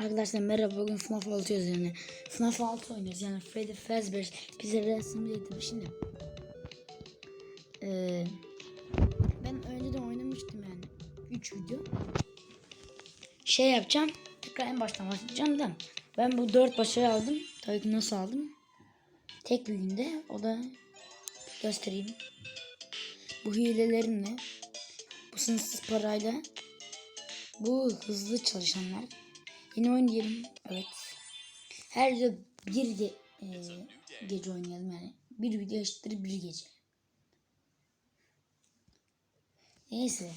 Arkadaşlar merhaba bugün FNAF 6 oynuyoruz yani. FNAF 6 oynuyoruz yani Freddy Fazbear bize resim getirdi şimdi. Ee, ben önceden oynamıştım yani 3 video. Şey yapacağım tekrar en baştan başlayacağım da ben bu 4 başarı aldım. Tabii ki nasıl aldım? Tek günde o da göstereyim. Bu hilelerimle bu sınırsız parayla bu hızlı çalışanlar Yeni oyun diyelim. Evet. Her video bir ge e, gece oynayalım yani. Bir video eşittir bir gece. Neyse.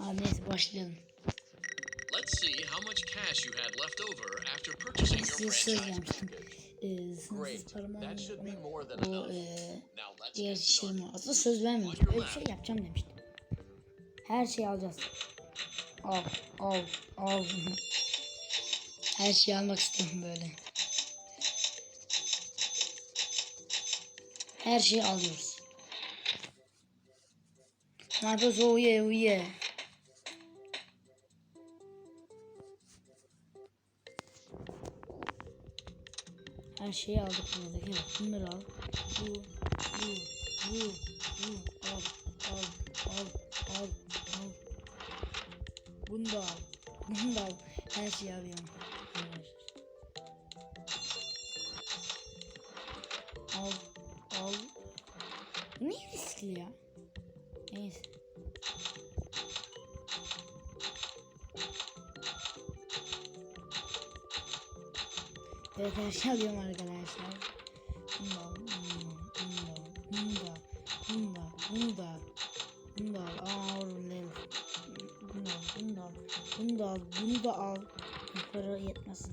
Abi neyse başlayalım. Let's see how much cash you had left over after purchasing your söz franchise. Ee, Great. That should be more than enough. e, Now let's get şey started. Aslında söz vermemiştim. Öyle bir şey yapacağım demiştim. Her şeyi alacağız. Al, al, al. Her şeyi almak istiyorum böyle. Her şeyi alıyoruz. Yeah, oh yeah. Her şeyi aldık buradaki. Bunları al. Bu, bu, bu, bu. Al, al, al, al, al. Bunu da al. Bunu da al. Her şeyi. Arkadaşlar. Al, al. Ne riskli ya? Neyse. Evet her şey alıyorum arkadaşlar.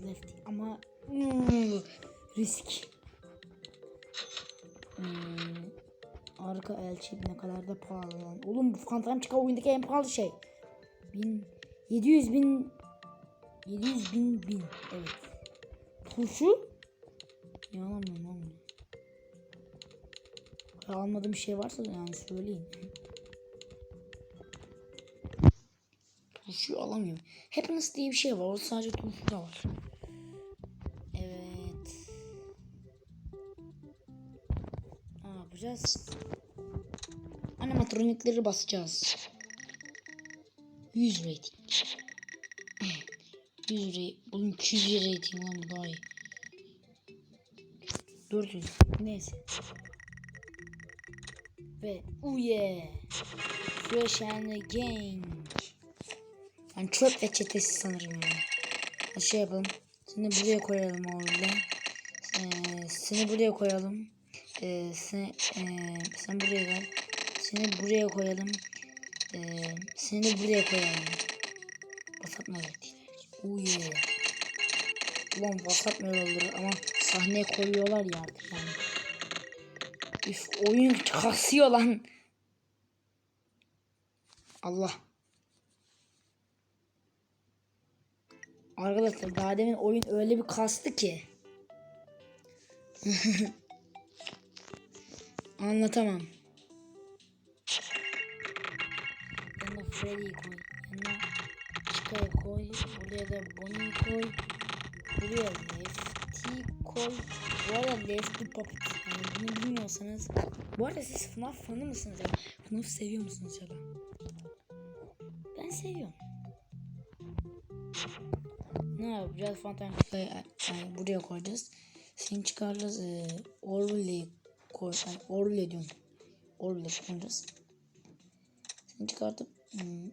Yetmez left ama hmm, risk. Hmm, arka elçi ne kadar da pahalı lan. Oğlum bu Phantom çıkan oyundaki en pahalı şey. Bin, 700 bin 700 bin bin evet. Turşu? Yalanmıyorum lan. Almadığım bir şey varsa yani söyleyin. Turşuyu alamıyorum. Happiness diye bir şey var. Orada sadece turşu da var. Yapacağız? Animatronikleri basacağız. 100 rating. 100 rating. Oğlum 200 rating lan bu daha iyi. 400. Neyse. Ve oh yeah. Fresh and again. Yani çöp ve çetesi sanırım yani. Hadi şey yapalım. Seni buraya koyalım orada. Ee, seni buraya koyalım. Ee, sen, ee, sen buraya gel. Seni buraya koyalım. Ee, seni buraya koyalım. Verdiler. Oh yeah. Ulan basatma yolları ama sahneye koyuyorlar ya artık yani. Üf oyun kasıyor lan. Allah. Arkadaşlar daha demin oyun öyle bir kastı ki. Anlatamam. Yanına Freddy'yi koy. Yanına Chica'yı koy. Buraya da Bonnie'yi koy. Buraya Lefty koy. Bu arada Lefty Puppet. Yani bunu bilmiyorsanız. Bu arada siz FNAF fanı mısınız ya? FNAF seviyor musunuz ya da? Ben seviyorum. Ne yapacağız? Phantom Kafayı yani buraya koyacağız. Seni çıkaracağız. E, Orwell'i koy. Yani Orwell diyorum. Orwell'i koyacağız. Seni çıkartıp hmm,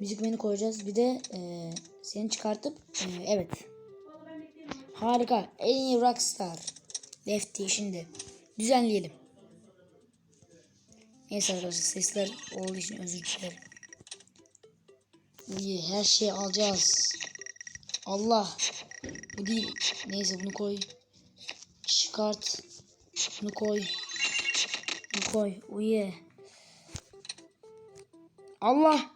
müzik menü koyacağız. Bir de e, seni çıkartıp e, evet. Harika. En iyi rockstar. Lefty şimdi. Düzenleyelim. Neyse arkadaşlar sesler olduğu için özür dilerim. İyi her şeyi alacağız. Allah. Bu değil. Neyse bunu koy. Çıkart. Bunu koy. Bunu koy. Uye. Allah.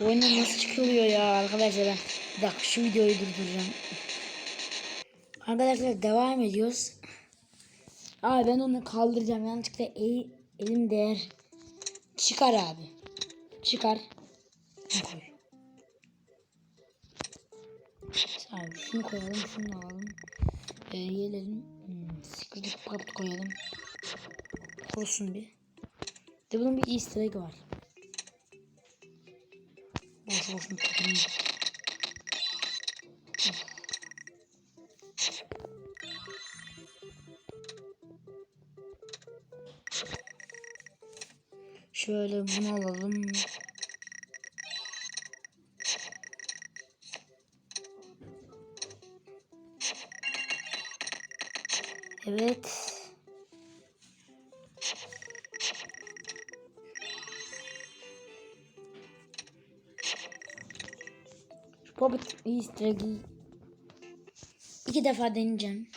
Bu oyundan nasıl çıkılıyor ya arkadaşlar. Bir dakika şu videoyu durduracağım. Arkadaşlar devam ediyoruz. Aa ben onu kaldıracağım. Yanlışlıkla E Elim değer. Çıkar abi. Çıkar. Koy. Abi şunu koyalım, şunu alalım. Ee, gelelim. Hmm, Secret Cup'ı koyalım. Olsun bir. De bunun bir easter egg var. Boş boş mu koyayım? Şöyle bunu alalım. Evet. Poppet Easter iki defa deneyeceğim.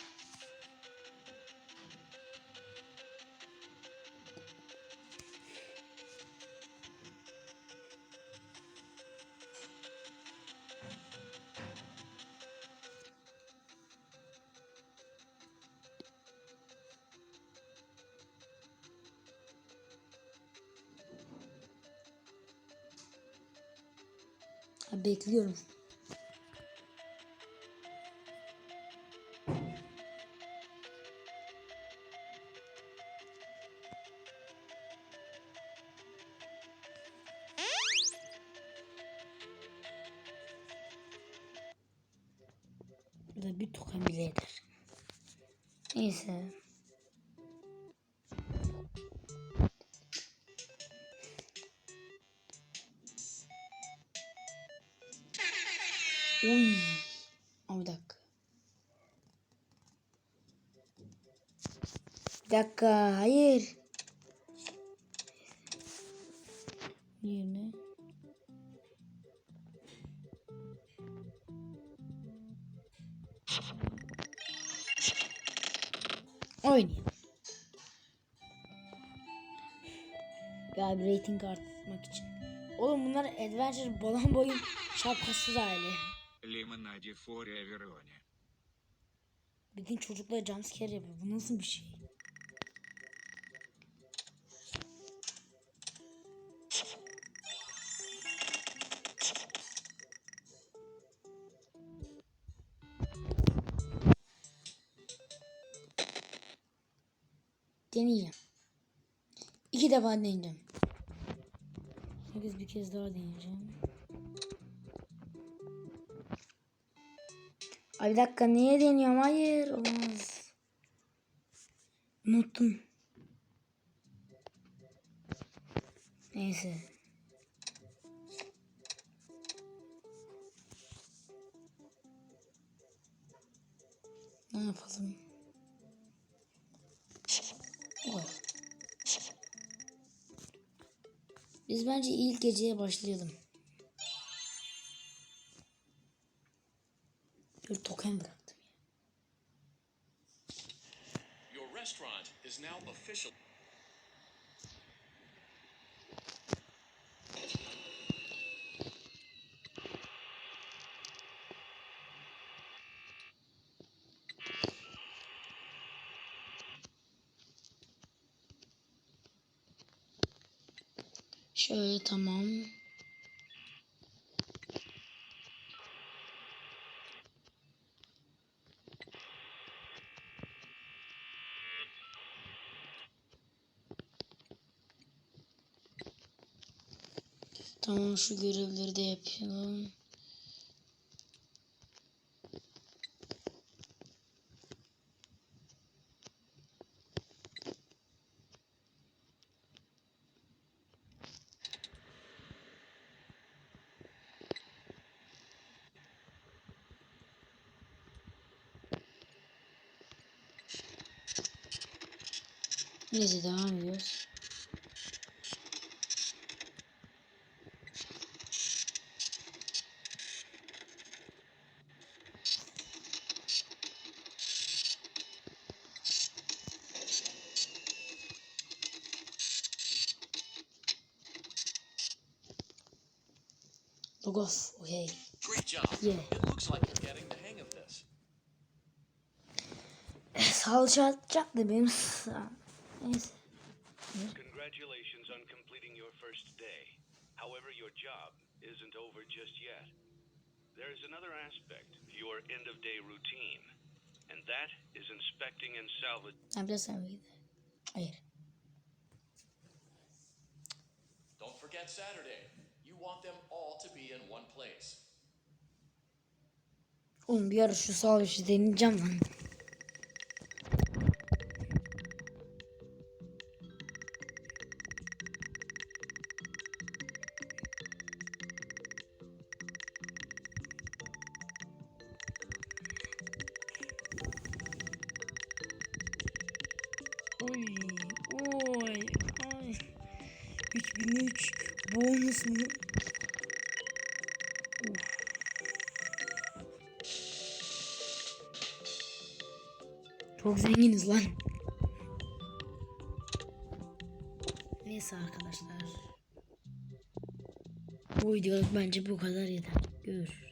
Ha, bekliyorum. Da bir token bile eder. Neyse. Bir dakika hayır. Yerine. Oynayalım. Galiba rating arttırmak için. Oğlum bunlar Adventure Balon Boy'un şapkasız aile. Limonade Forever One. Bir gün çocuklara jumpscare yapıyor. Bu nasıl bir şey? Deneyeceğim. İki defa deneyeceğim. Sekiz bir kez daha deneyeceğim. Ay bir dakika niye deniyorum? Hayır olmaz. Unuttum. Neyse. Bence ilk geceye başlayalım. Bir token bıraktım ya. Your restaurant is now official. Şöyle tamam. Tamam şu görevleri de yapalım. Neyse devam ediyoruz. Logos, okay. Great job. Yeah. It looks like you're getting the hang of this. Salça atacaktı benim. Neyse. Congratulations on completing your first day. However, your job isn't over just yet. There is another aspect to your end of day routine, and that is inspecting and salvage. Ne yapacağız sen bir de? Hayır. Don't forget Saturday. You want them all to be in one place. Oğlum bir ara şu sağ işi deneyeceğim lan. Bonus mu? Çok zenginiz lan. Neyse arkadaşlar. Bu videoluk bence bu kadar yeter. Görüşürüz.